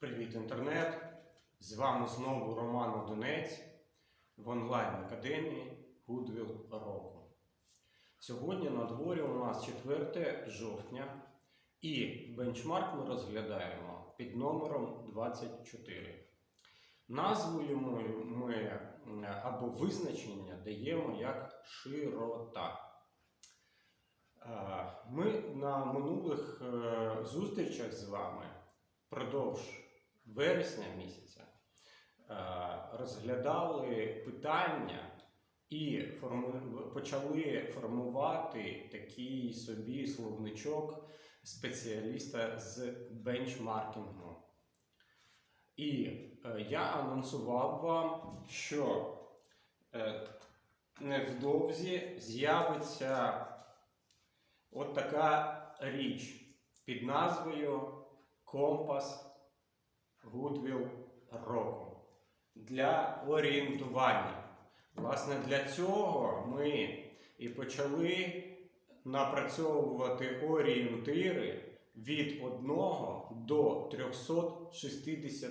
Привіт, інтернет! З вами знову Роман Одинець в онлайн-академії Goodwill року. Сьогодні на дворі у нас 4 жовтня і бенчмарк ми розглядаємо під номером 24. Назву йому ми або визначення даємо як широта. Е, Ми на минулих е, зустрічах з вами впродовж вересня місяця е, розглядали питання і почали формувати такий собі словничок спеціаліста з бенчмаркінгу. І е, я анонсував вам, що е, невдовзі з'явиться от така річ під назвою Компас Goodwill року для орієнтування. Власне, для цього ми і почали напрацьовувати орієнтири від 1 до 360.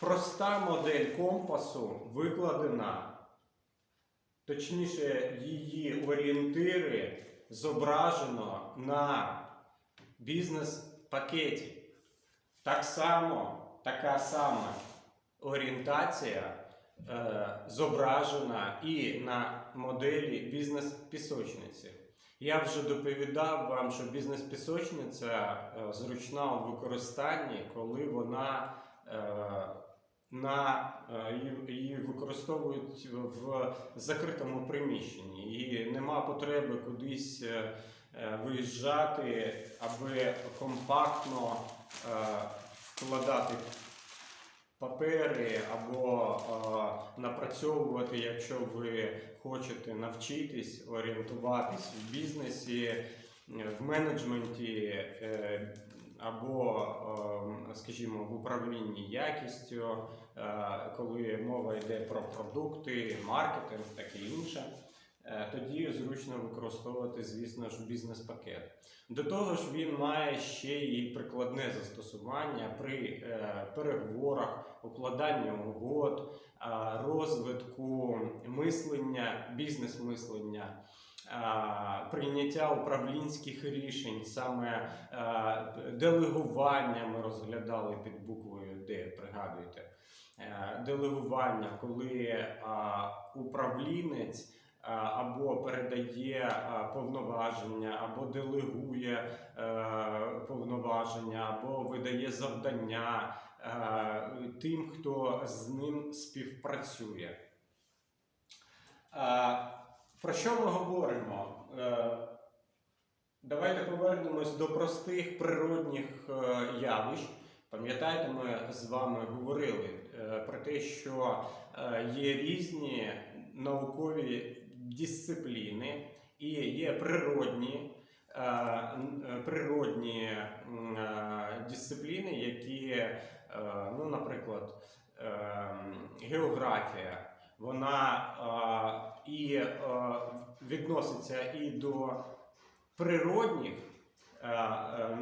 Проста модель компасу викладена, точніше, її орієнтири зображено на бізнес-пакеті. Так само, така сама орієнтація е, зображена і на моделі бізнес-пісочниці. Я вже доповідав вам, що бізнес-пісочниця е, зручна у використанні, коли вона е, на, е, її- використовують в закритому приміщенні. І нема потреби кудись е, виїжджати, аби компактно е, вкладати папери або е, напрацьовувати, якщо ви хочете навчитись орієнтуватись в бізнесі, е, в менеджменті е, або, е, скажімо, в управлінні якістю, е, коли мова йде про продукти, маркетинг, таке інше. Е, Тоді зручно використовувати, звісно ж, бізнес-пакет. До того ж, він має ще і прикладне застосування при е, переговорах, укладанні угод, е, розвитку мислення, бізнес-мислення, прийняття управлінських рішень, саме делегування ми розглядали під буквою Д, пригадуєте. Е, Делегування, коли управлінець або передає повноваження, або делегує е, повноваження, або видає завдання е, тим, хто з ним співпрацює. Е, Про що ми говоримо? Е, Давайте повернемось до простих природних е, явищ. Пам'ятаєте, ми з вами говорили е, про те, що е, є різні наукові дисципліни і є природні, е, е, природні е, дисципліни, які, ну, наприклад, географія, вона і відноситься і до природних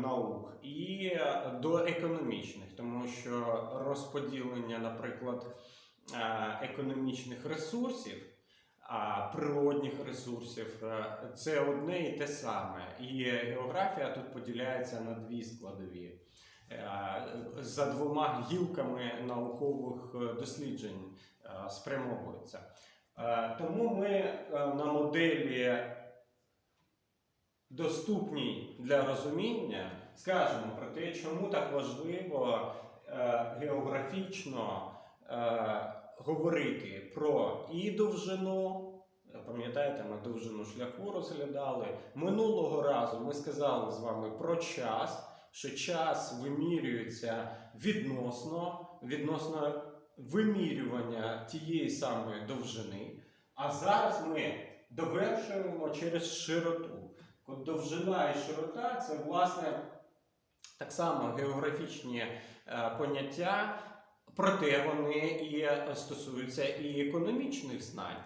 наук і до економічних, тому що розподілення, наприклад, економічних ресурсів, природних ресурсів е, це одне і те саме. І географія тут поділяється на дві складові. Е, За двома гілками наукових е, досліджень спрямовується. Тому ми на моделі доступній для розуміння, скажемо про те, чому так важливо географічно говорити про і довжину. Пам'ятаєте, ми довжину шляху розглядали. Минулого разу ми сказали з вами про час, що час вимірюється відносно, відносно вимірювання тієї самої довжини. А зараз ми довершуємо через широту. От довжина і широта це власне так само географічні е, поняття, проте вони і стосуються і економічних знань.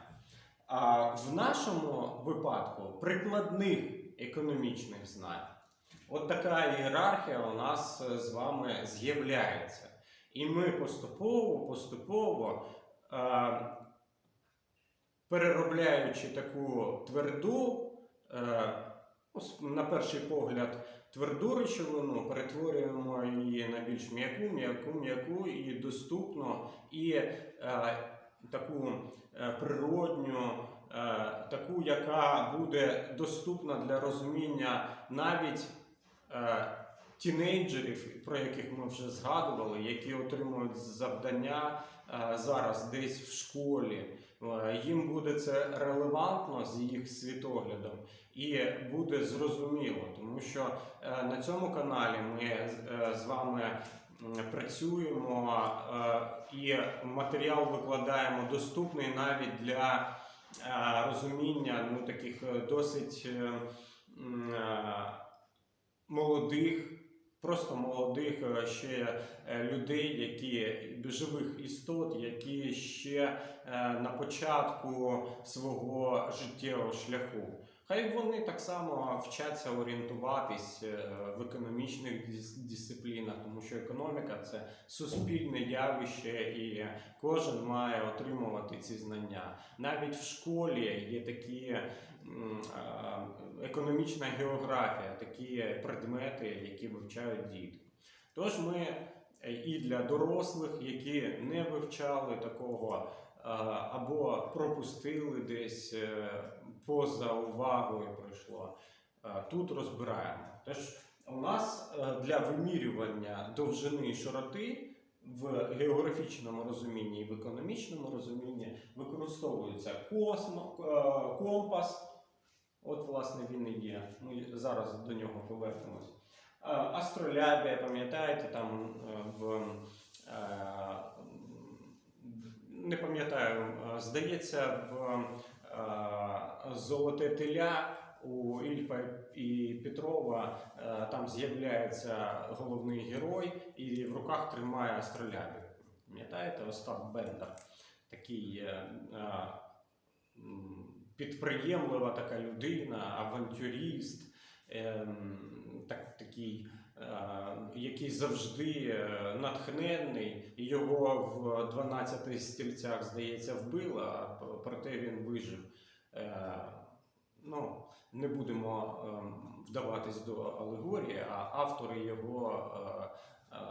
А в нашому випадку прикладних економічних знань. От така ієрархія у нас е, з вами з'являється. І ми поступово, поступово, е, переробляючи таку тверду, е, на перший погляд, тверду речовину, перетворюємо її на більш м'яку, м'яку, м'яку і доступну, і е, таку е, природню, е, таку, яка буде доступна для розуміння навіть е, тінейджерів, про яких ми вже згадували, які отримують завдання зараз десь в школі. Е, Їм буде це релевантно з їх світоглядом і буде зрозуміло, тому що е, на цьому каналі ми е, з вами працюємо е, і матеріал викладаємо доступний навіть для е, розуміння ну, таких е, досить е, е, молодих, просто молодих е, ще е, людей, які живих істот, які ще е, на початку свого життєвого шляху. Хай вони так само вчаться орієнтуватись в економічних дисциплінах, тому що економіка це суспільне явище, і кожен має отримувати ці знання. Навіть в школі є такі економічна географія, такі предмети, які вивчають діти. Тож ми е, і для дорослих, які не вивчали такого або пропустили десь е, поза увагою пройшло, е, тут розбираємо. Тож у нас е, для вимірювання довжини і широти в географічному розумінні і в економічному розумінні використовується космо, е, компас. От, власне, він і є. Ми зараз до нього повернемось. Астролябія, пам'ятаєте, там е, в е, не пам'ятаю, е, здається, в Золоте теля у Ільфа і Петрова там з'являється головний герой і в руках тримає астролябію. Пам'ятаєте, Остап Бендер, такий підприємлива така людина, авантюріст, ем, так, такий, е, який завжди е, натхненний. Його в 12 стільцях, здається, вбило, проте він вижив. Е, Ну, не будемо ем, вдаватись до алегорії, а автори його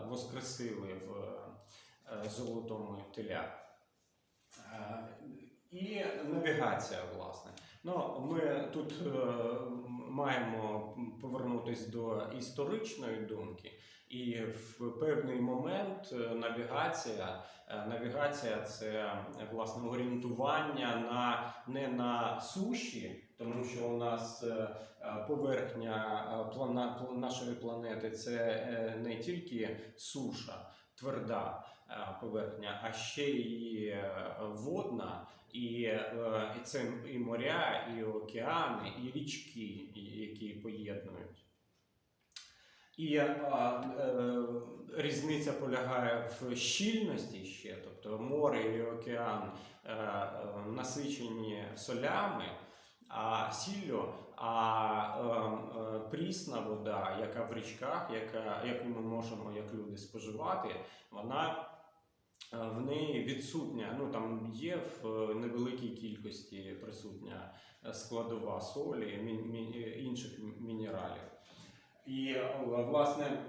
воскресили в золотому теля. Е, І навігація, власне. Ну, ми тут е, маємо повернутися до історичної думки, і в певний момент е, навігація, е, навігація це е, власне орієнтування на не на суші, тому що у нас е, е, поверхня е, плана, пл- нашої планети це е, не тільки суша, тверда е, поверхня, а ще й е, водна. І, е, і це і моря, і океани, і річки, які поєднують. І е, е, різниця полягає в щільності ще, тобто море і океан е, е, насичені солями, а сіллю, а е, е, прісна вода, яка в річках, яка, яку ми можемо як люди споживати, вона е, в неї відсутня, ну там є в е, невеликій кількості присутня е, складова солі, мі- інших мінералів. І е, власне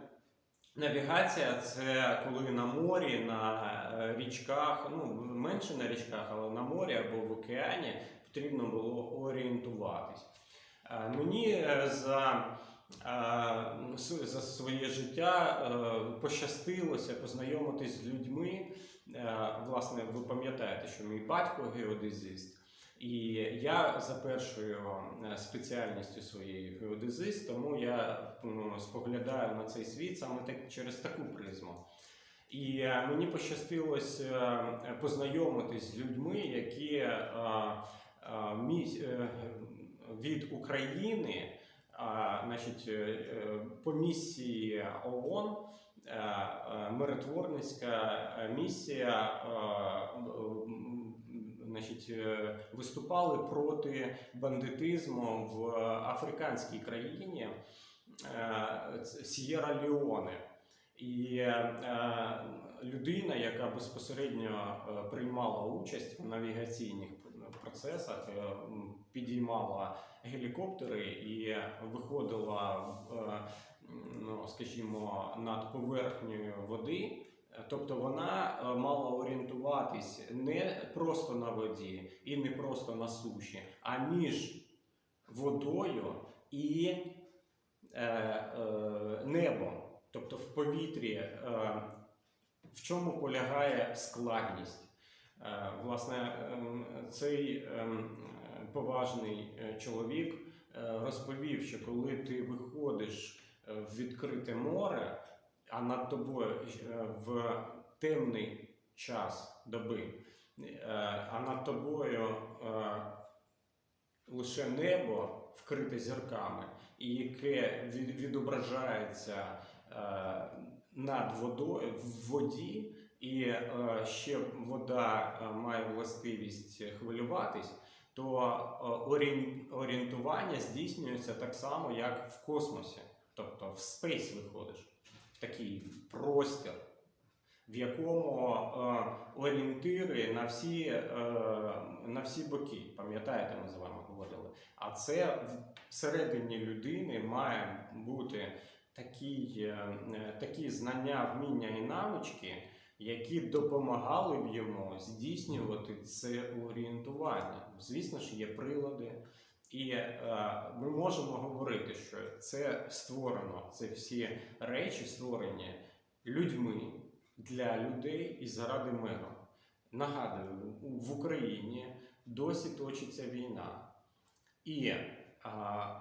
навігація це коли на морі, на е, річках, ну менше на річках, але на морі або в океані потрібно було орієнтуватись. Е, Мені е, за е, за своє життя е, пощастилося познайомитись з людьми. Е, Власне, ви пам'ятаєте, що мій батько геодезист, і я за першою е, спеціальністю своєю геодезист, тому я споглядаю на цей світ саме так через таку призму. І мені пощастилось е, познайомитись з людьми, які від України, значить, е, е, по місії ООН, е, миротворницька місія значить, виступали проти бандитизму в африканській країні. Сієра Леоне. І людина, яка безпосередньо приймала участь в навігаційних процесах, підіймала гелікоптери і виходила, е, ну, скажімо, над поверхнею води. Тобто вона е, мала орієнтуватись не просто на воді і не просто на суші, а між водою і е, е, небом, тобто в повітрі. Е, в чому полягає складність? Е, власне, ем, цей ем, поважний е, чоловік е, розповів, що коли ти виходиш в відкрите море, а над тобою в темний час доби, а над тобою лише небо вкрите зірками, і яке відображається над водою в воді, і е, ще вода е, має властивість хвилюватись, то е, орієнтування здійснюється так само, як в космосі, тобто в спейс виходиш, в такий простір, в якому орієнтири на всі, на всі боки. Пам'ятаєте, ми з вами говорили. А це всередині людини має бути такі, такі знання, вміння і навички, які допомагали б йому здійснювати це орієнтування. Звісно ж, є прилади. І е, ми можемо говорити, що це створено, це всі речі створені людьми для людей і заради миру. Нагадую, в Україні досі точиться війна. І а,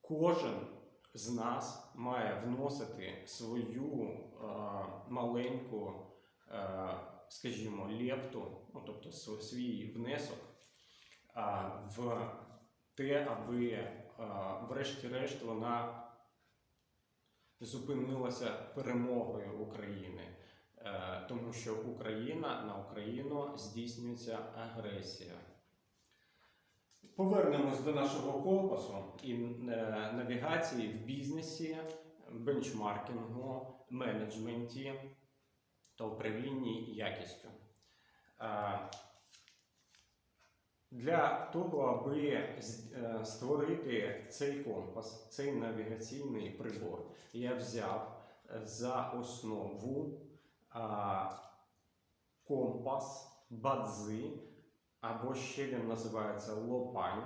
кожен з нас має вносити свою маленьку, скажімо, лепту, ну, тобто свій внесок в те, аби врешті-решт вона зупинилася перемогою України. Е, Тому що Україна на Україну здійснюється агресія. Повернемось до нашого компасу і е, навігації в бізнесі, бенчмаркінгу, менеджменті та управлінні якістю. Е, Для того, аби е, створити цей компас, цей навігаційний прибор, я взяв е, за основу компас бадзи, або ще він називається лопань,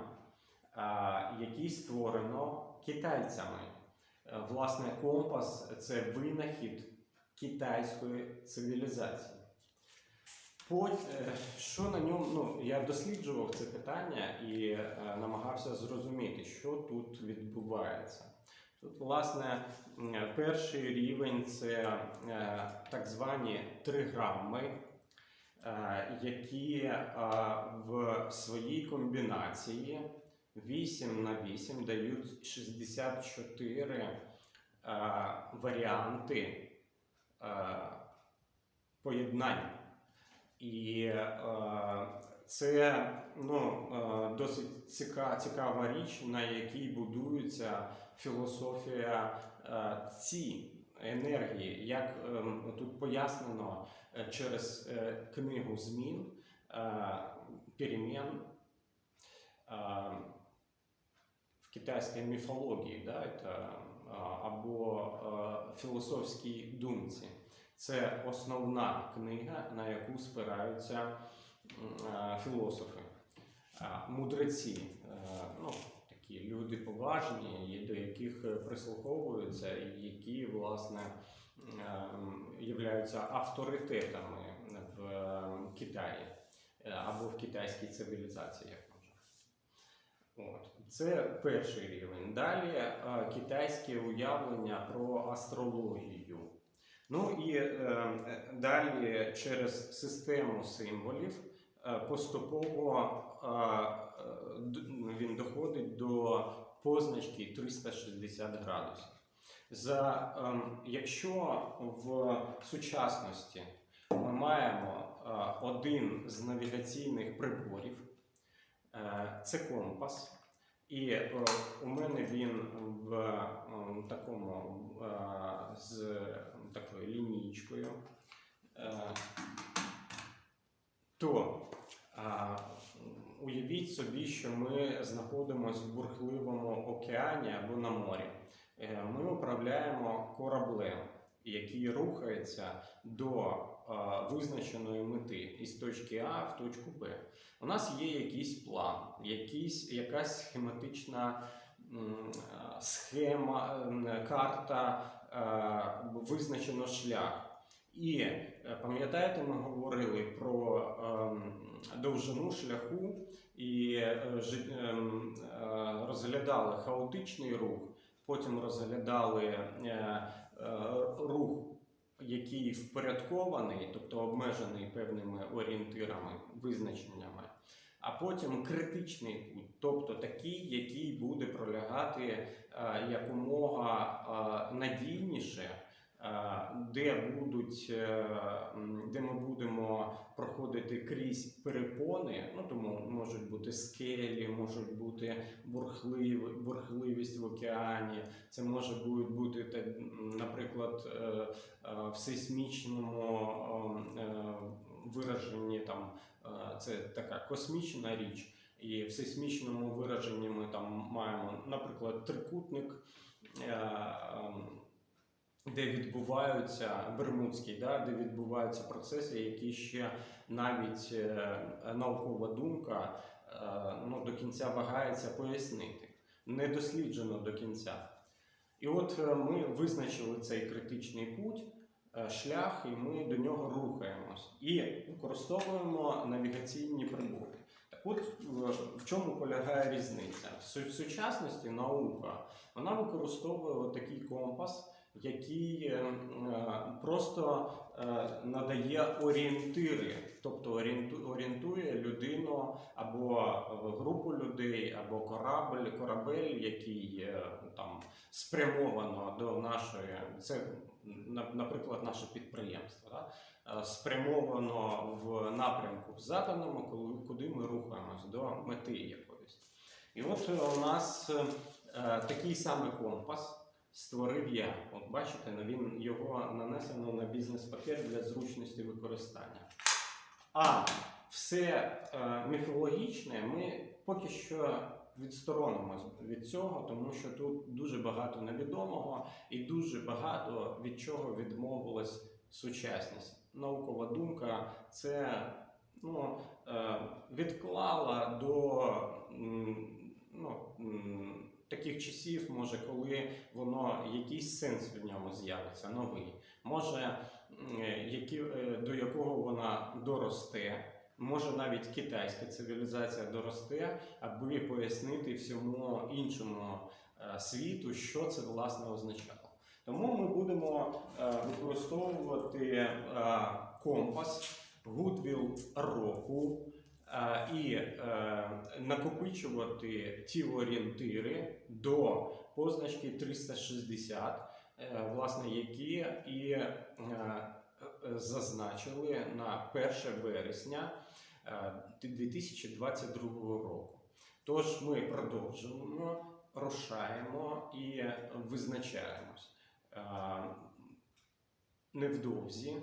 який створено китайцями. Е, Власне, компас це винахід китайської цивілізації. Е, що на ньому, ну, я досліджував це питання і е, намагався зрозуміти, що тут відбувається. Тут, власне, перший рівень це так звані триграми, які в своїй комбінації 8 на 8 дають 64 е, варіанти е, поєднань. І е, це ну, е, досить ціка, цікава річ, на якій будується філософія е, ці енергії, як е, тут пояснено через е, книгу змін, е, перемін е, в китайській міфології, да, это, або філософській думці. Це основна книга, на яку спираються філософи, мудреці, е, ну, такі люди поважні, до яких е, прислуховуються, і які, власне, е, являються авторитетами в Китаї або в китайській цивілізації. От. Це перший рівень. Далі е, китайське уявлення про астрологію. Ну і е, е, далі через систему символів е, поступово е, е, він доходить до позначки 360 градусів. За, ем, якщо в сучасності ми маємо е, один з навігаційних приборів, е, це компас. І е, у мене він в е, такому е, з такою лінійкою, е, то уявіть собі, що ми знаходимося в бурхливому океані або на морі. Е, Ми управляємо кораблем, який рухається до визначеної мети із точки А в точку Б. У нас є якийсь план, якийсь, якась схематична схема, карта, визначено шлях. І е, пам'ятаєте, ми говорили про довжину шляху і е, е, розглядали хаотичний рух, потім розглядали рух, який впорядкований, тобто обмежений певними орієнтирами, визначеннями. А потім критичний путь, тобто такий, який буде пролягати е, якомога е, надійніше, де будуть, е, де ми будемо проходити крізь перепони, ну тому можуть бути скелі, можуть бути бурхлив, бурхливість в океані. Це може бути, наприклад, е, е, в сейсмічному е, вираженні там е, це така космічна річ. І в сейсмічному вираженні ми там маємо, наприклад, трикутник, е, ем, де відбуваються Бермудський, да, де відбуваються процеси, які ще навіть е, наукова думка е, ну, до кінця вагається пояснити. Не досліджено до кінця. І от е, ми визначили цей критичний путь, шлях, і ми до нього рухаємось. І використовуємо навігаційні прибори. Так от в чому полягає різниця? В сучасності наука вона використовує такий компас, який е, е, просто е, надає орієнтири, тобто орієнтує людину або групу людей, або корабль, корабель, який там спрямовано до нашої, це, наприклад, наше підприємство. Да? Спрямовано в напрямку заданому, коли- куди ми рухаємось до мети якоїсь. І от у нас такий самий компас створив я. От бачите, ну, він його нанесено на бізнес-пакет для зручності використання. А все е, міфологічне ми поки що відсторонимось від цього, тому що тут дуже багато невідомого і дуже багато від чого відмовилась сучасність. Наукова думка це ну, е, відклала до ну, таких часів, може, коли воно якийсь сенс в ньому з'явиться, новий. Може, які, е, до якого вона доросте. Може навіть китайська цивілізація доросте, аби пояснити всьому іншому е, світу, що це власне означало. Тому ми будемо е, використовувати е, компас, гудвіл року е, і е, накопичувати ті орієнтири до позначки 360, е, власне, які і е, зазначили на 1 вересня е, 2022 року. Тож ми продовжуємо, рушаємо і визначаємось. Невдовзі,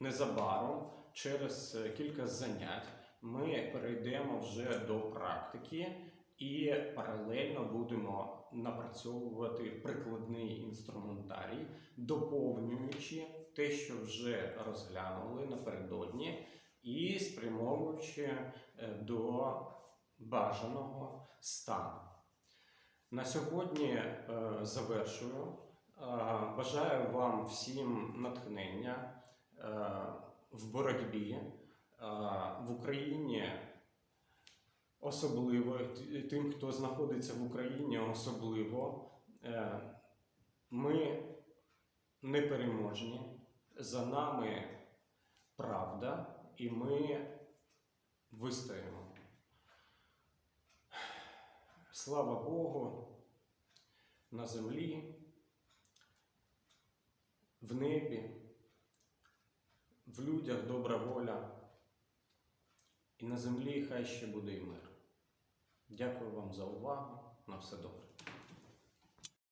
незабаром, через кілька занять, ми перейдемо вже до практики і паралельно будемо напрацьовувати прикладний інструментарій, доповнюючи те, що вже розглянули напередодні, і спрямовуючи е, до бажаного стану. На сьогодні е, завершую. Е, Бажаю вам всім натхнення в боротьбі в Україні. Особливо тим, хто знаходиться в Україні, особливо Е, ми непереможні, за нами правда, і ми вистоїмо. Слава Богу, на землі, в небі, в людях добра воля, і на землі хай ще буде і мир. Дякую вам за увагу. На все добре.